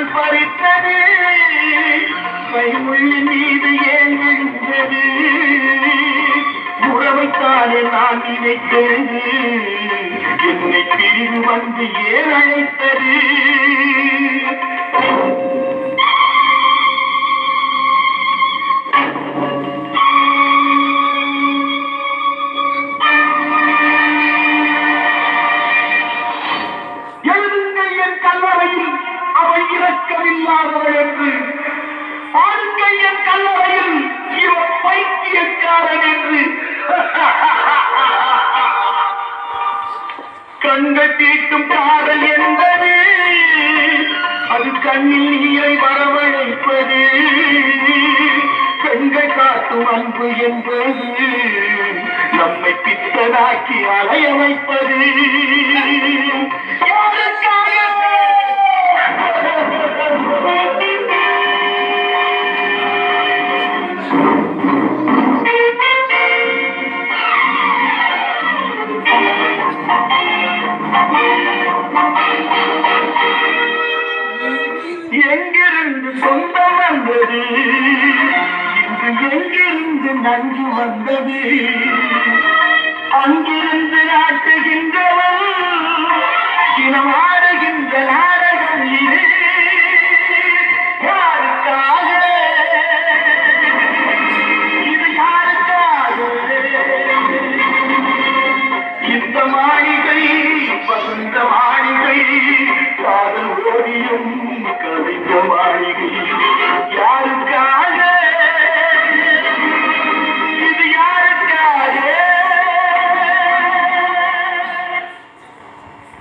கையால் பறித்தது கைமுள்ளி மீது ஏன் விழுந்தது? உறவைத்தானே நான் நினைத்தது. என்னை பிரிவு வந்து ஏன் அழைத்தது? இல்லாதவள் என்று பாடுங்கள் கல்லறையில் இவன் பைத்தியக்காரன் என்று. கண்கள் தீட்டும் பாடல் என்பது அது கண்ணில் நீரை வரவழைப்பது. பெண்கள் காட்டும் அன்பு என்பது நம்மை பித்தனாக்கி அலைய வைப்பது. எங்கிருந்து சொந்தம் வந்தது? இன்று எங்கிருந்து நன்கு வந்தது? அங்கிருந்து ஆட்டுகின்றவன் இனம் ஆடுகின்ற நாடகம் இது. யாருக்கா சொந்தமாய்